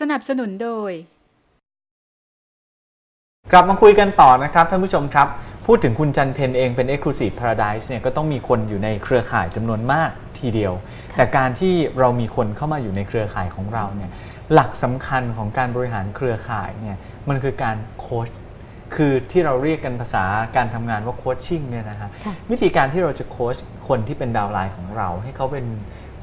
สนับสนุนโดย กลับมาคุยกันต่อนะครับท่านผู้ชมครับ พูดถึงคุณจันเพนเองเป็น Exclusive Paradise เนี่ยก็ต้องมีคนอยู่ในเครือข่ายจำนวนมากทีเดียว แต่การที่เรามีคนเข้ามาอยู่ในเครือข่ายของเราเนี่ยหลักสำคัญของการบริหารเครือข่ายเนี่ยมันคือการโค้ชคือที่เราเรียกกันภาษาการทำงานว่าโคชชิ่งเนี่ยนะฮะค่ะวิธีการที่เราจะโค้ชคนที่เป็นดาวน์ไลน์ของเรา ให้เขาเป็น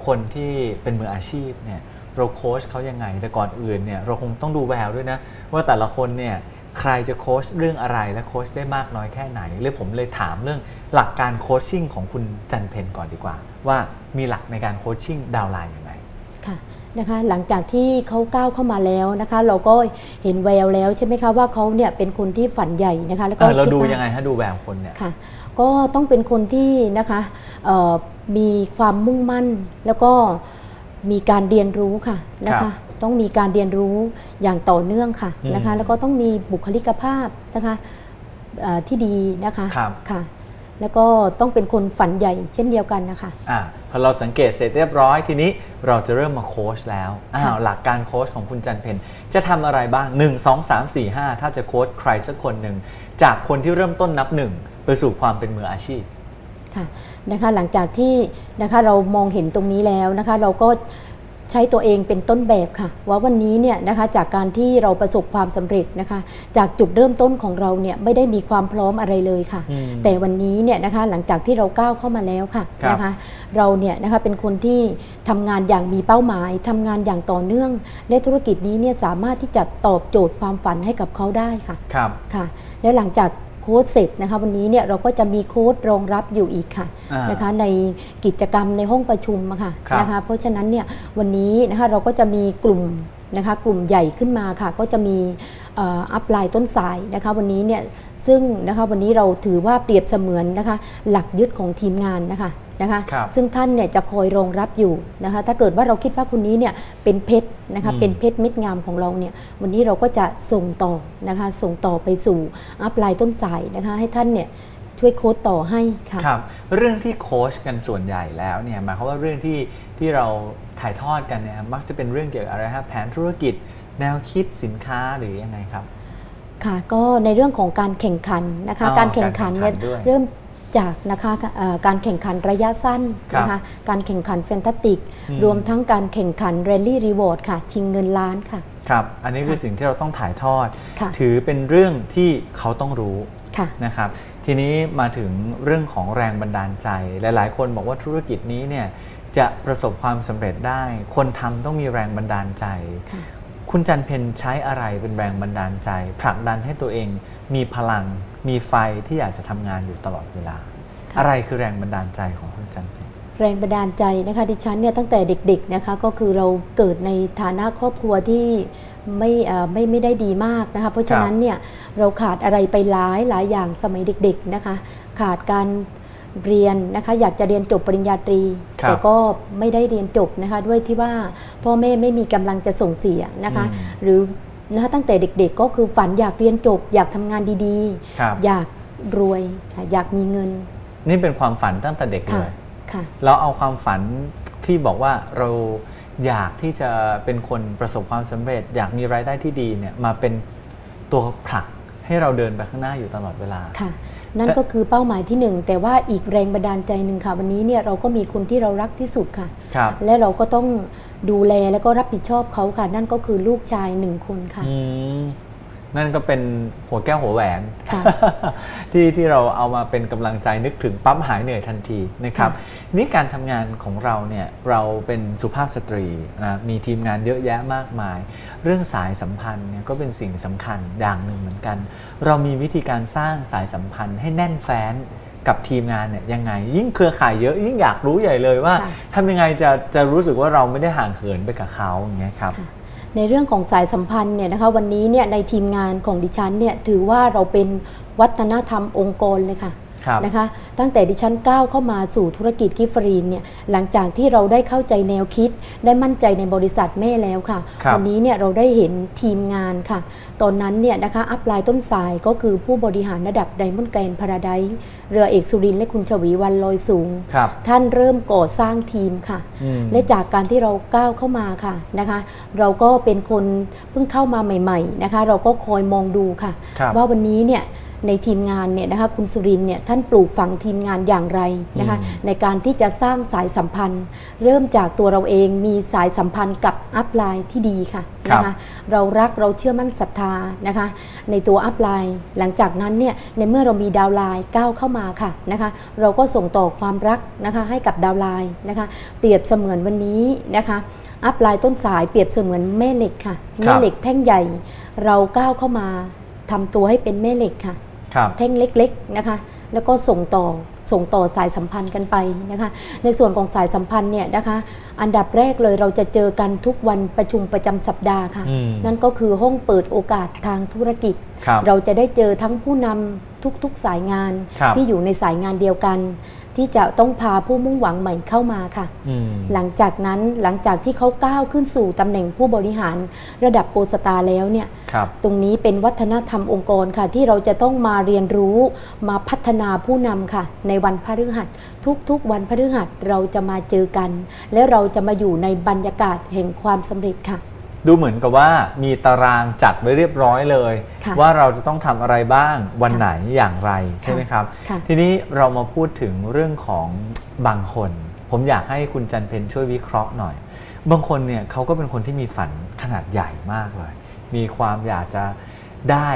คนที่เป็นมืออาชีพเนี่ย เราโค้ชเขายังไง แต่ก่อนอื่นเนี่ยเราคงต้องดูแววด้วยนะ ว่าแต่ละคนเนี่ยใครจะโค้ชเรื่องอะไรและโค้ชได้มากน้อยแค่ไหนเลยผมเลยถามเรื่องหลักการโค้ชชิ่งของคุณจันเพนก่อนดีกว่า ว่ามีหลักในการโค้ชชิ่งดาวน์ไลน์ยังไงค่ะนะคะหลังจากที่เขาก้าวเข้ามาแล้วนะคะ เราก็เห็นแววแล้วใช่ไหมคะว่าเขาเนี่ยเป็นคนที่ฝันใหญ่นะคะแล้วก็เออเราคิดูว่ยังไงฮะดูแววคนเนี่ยค่ะก็ต้องเป็นคนที่นะคะเอ่อมีความมุ่งมั่นแล้วก็ มีการเรียนรู้ค่ะนะครัคะบต้องมีการเรียนรู้อย่างต่อเนื่องค่ะนะคะอืมแล้วก็ต้องมีบุคลิกภาพนะคะเอ่อที่ดีนะคะครับค่ะแล้วก็ต้องเป็นคนฝันใหญ่เช่นเดียวกันนะคะอะพอเราสังเกตเสร็จเรียบร้อยทีนี้เราจะเริ่มมาโค้ชแล้วอ้าวค่ะหลักการโค้ชของคุณจันเพนจะทำอะไรบ้าง 1 2 3 4 5 ถ้าจะโค้ชใครสักคนหนึ่ง จากคนที่เริ่มต้นนับหนึ่งไปสู่ความเป็นมืออาชีพ ค่ะนะคะหลังจากที่นะคะเรามองเห็นตรงนี้แล้วนะคะ เราก็ใช้ตัวเองเป็นต้นแบบค่ะ ว่าวันนี้เนี่ยนะคะจากการที่เราประสบความสำเร็จนะคะ จากจุดเริ่มต้นของเราเนี่ยไม่ได้มีความพร้อมอะไรเลยค่ะอืมแต่วันนี้เนี่ยนะคะหลังจากที่เราก้าวเข้ามาแล้วค่ะครับนะคะ เราเนี่ยนะคะเป็นคนที่ทำงานอย่างมีเป้าหมายทำงานอย่างต่อเนื่อง และธุรกิจนี้เนี่ยสามารถที่จะตอบโจทย์ความฝันให้กับเขาได้ค่ะครับค่ะ และหลังจากโค้ดเสร็จนะคะวันนี้เนี่ยเราก็จะมีโค้ดรองรับอยู่อีกค่ะอ่านนะคะในกิจกรรมในห้องประชุมอะค่ะครับนะคะเพราะฉะนั้นเนี่ยวันนี้นะคะเราก็จะมีกลุ่มนะคะกลุ่มใหญ่ขึ้นมาค่ะ ก็จะมีเอัพไลน์ต้นสายนะคะวันนี้เนี่ยซึ่งนะคะวันนี้เราถือว่าเปรียบเสมือนนะคะหลักยึดของทีมงานนะคะ นะคะครับซึ่งท่านเนี่ยจะคอยรองรับอยู่นะคะถ้าเกิดว่าเราคิดว่าคนนี้เนี่ยเป็นเพชรนะคะอืมเป็นเพชรเม็ดงามของเราเนี่ยวันนี้เราก็จะส่งต่อนะคะส่งต่อไปสู่อัพไลน์ต้นสายนะคะให้ท่านเนี่ยช่วยโค้ดต่อให้ค่ะครับเรื่องที่โค้ชกันส่วนใหญ่แล้วเนี่ยหมายความว่าเรื่องที่ที่เราถ่ายทอดกันเนี่ยมักจะเป็นเรื่องเกี่ยวกับอะไรฮะแผนธุรกิจแนวคิดสินค้าหรือยังไงครับค่ะก็ในเรื่องของการแข่งขันนะคะอ๋อการแข่งขันเนี่ยการแข่งขันด้วยเริ่ม จากนะคะเอ่อการแข่งขันระยะสั้นครับนะคะการแข่งขันแฟนตาติกอืมรวมทั้งการแข่งขันแรลลี่รีวอร์ดค่ะ ชิงเงินล้านค่ะครับอันนี้คือค่ะสิ่งที่เราต้องถ่ายทอดค่ะถือเป็นเรื่องที่เขาต้องรู้ค่ะนะครับทีนี้มาถึงเรื่องของแรงบันดาลใจ หลาย ๆ คนบอกว่าธุรกิจนี้เนี่ยจะประสบความสำเร็จได้ คนทำต้องมีแรงบันดาลใจค่ะคุณจันเพนใช้อะไรเป็นแรงบันดาลใจ ผลักดันให้ตัวเองมีพลัง มีไฟที่อยากจะทำงานอยู่ตลอดเวลาค่ะอะไรคือแรงบันดาลใจของคุณจันเพนแรงบันดาลใจนะคะดิฉันเนี่ยตั้งแต่เด็กๆนะคะก็คือเราเกิดในฐานะครอบครัวที่ไม่เอ่อไม่ไม่ได้ดีมากนะคะเพราะฉะนั้นเนี่ยเราขาดอะไรไปหลายหลายอย่างสมัยเด็กๆนะคะขาดการเรียนนะคะอยากจะเรียนจบปริญญาตรีครับแต่ก็ไม่ได้เรียนจบนะคะด้วยที่ว่าพ่อแม่ไม่มีกำลังจะส่งเสียนะคะอืมหรือ นะคะตั้งแต่เด็กๆก็คือฝันอยากเรียนจบ อยากทำงานดีครับ ๆ อยากรวยค่ะอยากมีเงินนี่เป็นความฝันตั้งแต่เด็กเลค่ะย ค่ะ เราเอาความฝันที่บอกว่าเราอยากที่จะเป็นคนประสบความสำเร็จ อยากมีรายได้ที่ดีเนี่ยมาเป็นตัวผลักให้เราเดินไปข้างหน้าอยู่ตลอดเวลา ค่ะ นั่นแต่ก็คือเป้าหมายที่หนึ่งแต่ว่าอีกแรงบันดาลใจหนึ่งค่ะ วันนี้เนี่ยเราก็มีคนที่เรารักที่สุดค่ะครับและเราก็ต้องดูแลแล้วก็รับผิดชอบเขาค่ะ นั่นก็คือลูกชายหนึ่งคนค่ะอืมนั่นก็เป็นหัวแก้วหัวแหวนค่ะที่ที่เราเอามาเป็นกำลังใจนึกถึงปั๊บหายเหนื่อยทันทีนะครับค่ นี่การทำงานของเราเนี่ยเราเป็นสุภาพสตรีนะมีทีมงานเยอะแยะมากมาย เรื่องสายสัมพันธ์เนี่ยก็เป็นสิ่งสำคัญอย่างหนึ่งเหมือนกัน เรามีวิธีการสร้างสายสัมพันธ์ให้แน่นแฟ้นกับทีมงานเนี่ยยังไง ยิ่งเครือข่ายเยอะยิ่งอยากรู้ใหญ่เลยว่าค่ะทำยังไงจะจะรู้สึกว่าเราไม่ได้ห่างเหินไปกับเขาอย่างเงี้ยครับค่ะในเรื่องของสายสัมพันธ์เนี่ยนะคะวันนี้เนี่ยในทีมงานของดิฉันเนี่ยถือว่าเราเป็นวัฒนธรรมองค์กรเลยค่ะครับ นะคะตั้งแต่ดิฉันก้าวเข้ามาสู่ธุรกิจกิฟฟรีนเนี่ยหลังจากที่เราได้เข้าใจแนวคิด ได้มั่นใจในบริษัทแม่แล้วค่ะครับวันี้เนี่ยเราได้เห็นทีมงานค่ะ ตอนนั้นเนี่ยนะคะอัพไลน์ต้นสายก็คือผู้บริหารระดับไดมอนด์แกรนพาราไดเรือเอกสุรินทร์และคุณชวีวันลอยสูงครับท่านเริ่มก่อสร้างทีมค่ะอืมและจากการที่เราก้าวเข้ามาค่ะนะคะ เราก็เป็นคนเพิ่งเข้ามาใหม่ ๆนะคะ เราก็คอยมองดูค่ะครับว่าวันนี้เนี่ย ในทีมงานเนี่ยนะคะคุณสุรินทร์เนี่ยท่านปลูกฝังทีมงานอย่างไรนะคะอืมในการที่จะสร้างสายสัมพันธ์ เริ่มจากตัวเราเองมีสายสัมพันธ์กับอัพไลน์ที่ดีค่ะนะคะเรารักเราเชื่อมั่นศรัทธานะคะในตัวอัพไลน์ หลังจากนั้นเนี่ยในเมื่อเรามีดาวน์ไลน์ก้าวเข้ามาค่ะนะคะเราก็ส่งต่อความรักนะคะให้กับดาวน์ไลน์นะคะเปรียบเสมือนวันนี้นะคะอัพไลน์ต้นสายเปรียบเสมือนแม่เหล็กค่ะแม่เหล็กแท่งใหญ่ เราก้าวเข้ามาทำตัวให้เป็นแม่เหล็กค่ะครับ แท่งเล็กๆนะคะแล้วก็ส่งต่อส่งต่อสายสัมพันธ์กันไปนะคะในส่วนของสายสัมพันธ์เนี่ยนะคะอันดับแรกเลยเราจะเจอกันทุกวันประชุมประจำสัปดาห์ค่ะอืมนั่นก็คือห้องเปิดโอกาสทางธุรกิจครับเราจะได้เจอทั้งผู้นำทุกๆสายงานครับที่อยู่ในสายงานเดียวกัน ที่จะต้องพาผู้มุ่งหวังใหม่เข้ามาค่ะอืมหลังจากนั้นหลังจากที่เขาก้าวขึ้นสู่ตำแหน่งผู้บริหารระดับโกสตาร์แล้วเนี่ยครับตรงนี้เป็นวัฒนธรรมองค์กรค่ะ ที่เราจะต้องมาเรียนรู้มาพัฒนาผู้นำค่ะ ในวันพฤหัสทุกๆ วันพฤหัสเราจะมาเจอกัน และเราจะมาอยู่ในบรรยากาศแห่งความสำเร็จค่ะ ดูเหมือนกับว่ามีตารางจัดไว้เรียบร้อยเลย ค่ะว่าเราจะต้องทำอะไรบ้างวันค่ะไหนอย่างไรใช่ไหมครับ ค่ะ ทีนี้เรามาพูดถึงเรื่องของบางคน ผมอยากให้คุณจันเพนช่วยวิเคราะห์หน่อย บางคนเนี่ยเขาก็เป็นคนที่มีฝันขนาดใหญ่มากเลย มีความอยากจะได้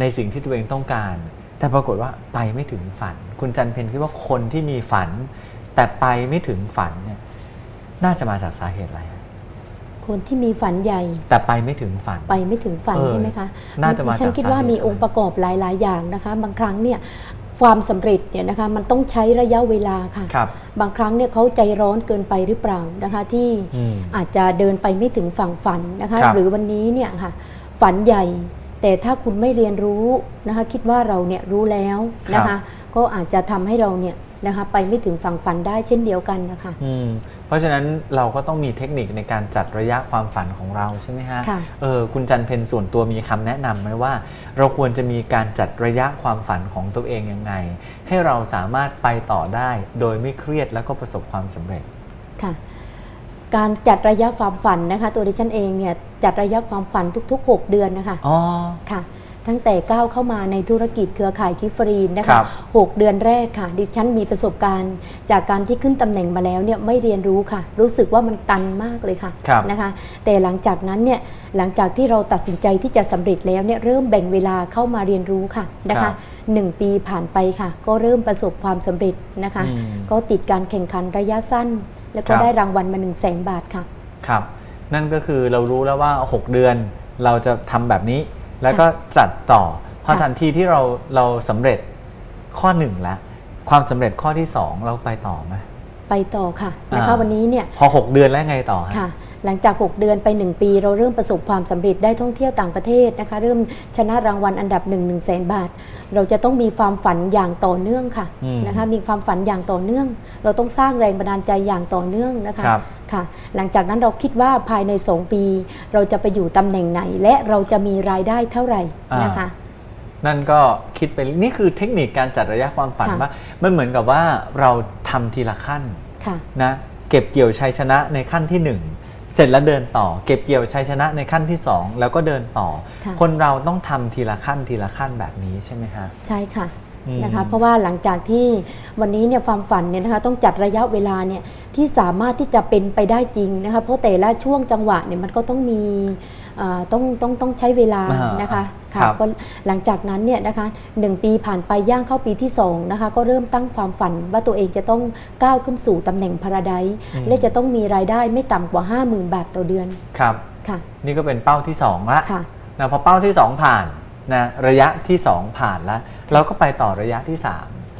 ในสิ่งที่ตัวเองต้องการ แต่ปรากฏว่าไปไม่ถึงฝัน คุณจันเพนคิดว่าคนที่มีฝัน แต่ไปไม่ถึงฝันเนี่ยน่าจะมาจากสาเหตุอะไร คนที่มีฝันใหญ่ แต่ไปไม่ถึงฝัน ไปไม่ถึงฝันเออใช่ไหมคะน่าจะมาดิฉันจากคิดว่าสาเหตุมีองค์ประกอบหลาย ๆ อย่างนะคะ บางครั้งเนี่ยความสำเร็จเนี่ยนะคะมันต้องใช้ระยะเวลาค่ะครับบางครั้งเนี่ยเขาใจร้อนเกินไปหรือเปล่านะคะที่อืมอาจจะเดินไปไม่ถึงฝั่งฝันนะคะครับหรือวันนี้เนี่ยค่ะฝันใหญ่ แต่ถ้าคุณไม่เรียนรู้นะคะคิดว่าเราเนี่ยรู้แล้วนะคะก็อาจจะทำให้เราเนี่ยนะคะไปไม่ถึงฝั่งฝันได้เช่นเดียวกันนะคะอืม เพราะฉะนั้นเราก็ต้องมีเทคนิคในการจัดระยะความฝันของเราใช่ไหมฮะค่ะเออคุณจันเพนส่วนตัวมีคำแนะนำไหมว่า เราควรจะมีการจัดระยะความฝันของตัวเองยังไง ให้เราสามารถไปต่อได้ โดยไม่เครียดแล้วก็ประสบความสำเร็จ ค่ะ การจัดระยะความฝันนะคะ ตัวดิฉันเองเนี่ยจัดระยะความฝันทุก ๆ 6 เดือนนะคะอ๋อ ค่ะ ตั้งแต่ก้าวเข้ามาในธุรกิจเครือข่ายคิฟฟรีนนะครัคะบหกเดือนแรกค่ะ ดิฉันมีประสบการณ์ จากการที่ขึ้นตำแหน่งมาแล้วเนี่ยไม่เรียนรู้ค่ะ รู้สึกว่ามันตันมากเลยค่ะครับนะคะ แต่หลังจากนั้นเนี่ยหลังจากที่เราตัดสินใจที่จะสำเร็จแล้วเนี่ยเริ่มแบ่งเวลาเข้ามาเรียนรู้ค่ะนะครัคะบหนึ่งปีผ่านไปค่ะ ก็เริ่มประสบความสำเร็จนะคะอืมก็ติดการแข่งขันระยะสั้น แล้วก็ครับได้รางวัลมา1 0 0 0 0แสนบาทค่ะครับนั่นก็คือเรารู้แล้วว่า 6 เดือนเราจะทำแบบนี้ แล้วก็จัดต่อพอค่ะทันทีที่เราเราสำเร็จข้อหนึ่งแล้วความสำเร็จข้อที่สองเราไปต่อไหมไปต่อค่ะนะคะอ่าวันนี้เนี่ยพอ 6 เดือนแล้วไงต่อฮะค่ะ หลังจาก 6 เดือนไป 1 ปี เราเริ่มประสบความสำเร็จได้ท่องเที่ยวต่างประเทศนะคะ เริ่มชนะรางวัลอันดับ1 1 0 0 0 0แสนบาท เราจะต้องมีความฝันอย่างต่อเนื่องค่ะอืมนะคะมีความฝันอย่างต่อเนื่อง เราต้องสร้างแรงบันดาลใจอย่างต่อเนื่องนะคะครับค่ะ หลังจากนั้นเราคิดว่าภายใน 2 ปี เราจะไปอยู่ตำแหน่งไหน และเราจะมีรายได้เท่าไหร่นะคะนั่นก็คิดไปนี่คือเทคนิคการจัดระยะความฝันค่ะว่ามันเหมือนกับว่าเราทำทีละขั้นค่ะนะเก็บเกี่ยวชัยชนะในขั้นที่หนึ่ง เสร็จแล้วเดินต่อ เก็บเกี่ยวชัยชนะในขั้นที่สองแล้วก็เดินต่อ ค่ะ คนเราต้องทำทีละขั้นทีละขั้นแบบนี้ใช่ไหมฮะ ใช่ค่ะอืมนะคะเพราะว่าหลังจากที่วันนี้เนี่ยความฝันเนี่ยนะคะต้องจัดระยะเวลาเนี่ยที่สามารถที่จะเป็นไปได้จริงนะคะเพราะแต่ละช่วงจังหวะเนี่ยมันก็ต้องมีเอ่อ ต้องต้องต้องใช้เวลาอ่านนะคะครัค่ะบก็หลังจากนั้นเนี่ยนะคะหนึ่งปีผ่านไปย่างเข้าปีที่สองนะคะก็เริ่มตั้งความฝันว่าตัวเองจะต้องก้าวขึ้นสู่ตำแหน่งพาราไดซ์และจะต้องมีรายได้ไม่ต่ำกว่า 50,000 บาทต่อเดือนครับค่ะนี่ก็เป็นเป้าที่2ละค่ะนะพอเป้าที่ 2 ผ่านนะระยะที่ 2 ผ่านแล้วเราก็ไปต่อระยะที่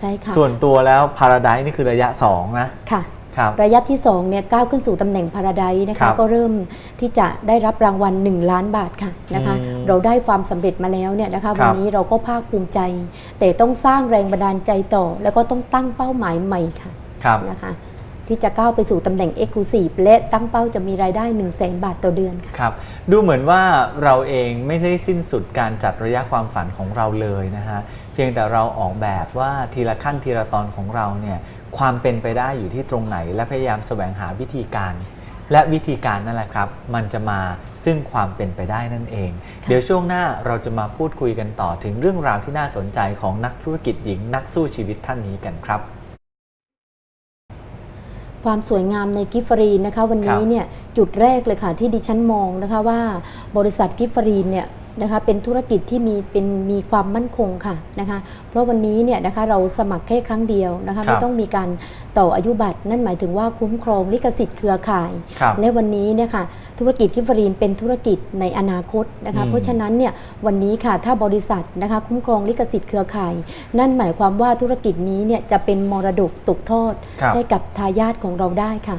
ใช่ค่ะ3ส่วนตัวแล้วพาราไดนี่คือระยะ2นะค่ะค รับระยะที่2เนี่ยก้าวขึ้นสู่ตำแหน่งพาราไดซ์นะครัคะบก็เริ่มที่จะได้รับรางวัล 1 ล้านบาทค่ะนะคะอืมเราได้ความสำเร็จมาแล้วเนี่ยนะคะครับวันนี้เราก็ภาคภูมิใจ แต่ต้องสร้างแรงบันดาลใจต่อ แล้วก็ต้องตั้งเป้าหมายใหม่ค่ะครับนะคะที่จะก้าวไปสู่ตำแหน่ง Exclusive และตั้งเป้าจะมีรายได้ 1 0 0 0 0แบาทต่อเดือนค่ะครับ ดูเหมือนว่าเราเองไม่ได้สิ้นสุดการจัดระยะความฝันของเราเลยนะฮะ เพียงแต่เราออกแบบว่าทีละขั้นทีละตอนของเราเนี่ย ความเป็นไปได้อยู่ที่ตรงไหน และพยายามแสวงหาวิธีการ และวิธีการนั่นแหละครับ มันจะมาซึ่งความเป็นไปได้นั่นเอง เดี๋ยวช่วงหน้าเราจะมาพูดคุยกันต่อถึงเรื่องราวที่น่าสนใจของนักธุรกิจหญิงนักสู้ชีวิตท่านนี้กันครับความสวยงามในกิฟฟรีนนะคะวันนี้เนี่ยจุดแรกเลยค่ะที่ดิฉันมองนะคะว่าบริษัทกิฟฟรีนเนี่ย นะคะเป็นธุรกิจที่มีเป็นมีความมั่นคงค่ะนะคะเพราะวันนี้เนี่ยนะคะเราสมัครแค่ครั้งเดียวนะคะครับไม่ต้องมีการต่ออายุบัตร นั่นหมายถึงว่าคุ้มครองลิขสิทธิ์เครือข่ายครับและวันนี้เนี่ยค่ะธุรกิจกิฟฟรีนเป็นธุรกิจในอนาคตนะคะอืมเพราะฉะนั้นเนี่ยวันนี้ค่ะถ้าบริษัทนะคะคุ้มครองลิขสิทธิ์เครือข่าย นั่นหมายความว่าธุรกิจนี้เนี่ยจะเป็นมรดกตกทอดครับให้กับทายาทของเราได้ค่ะ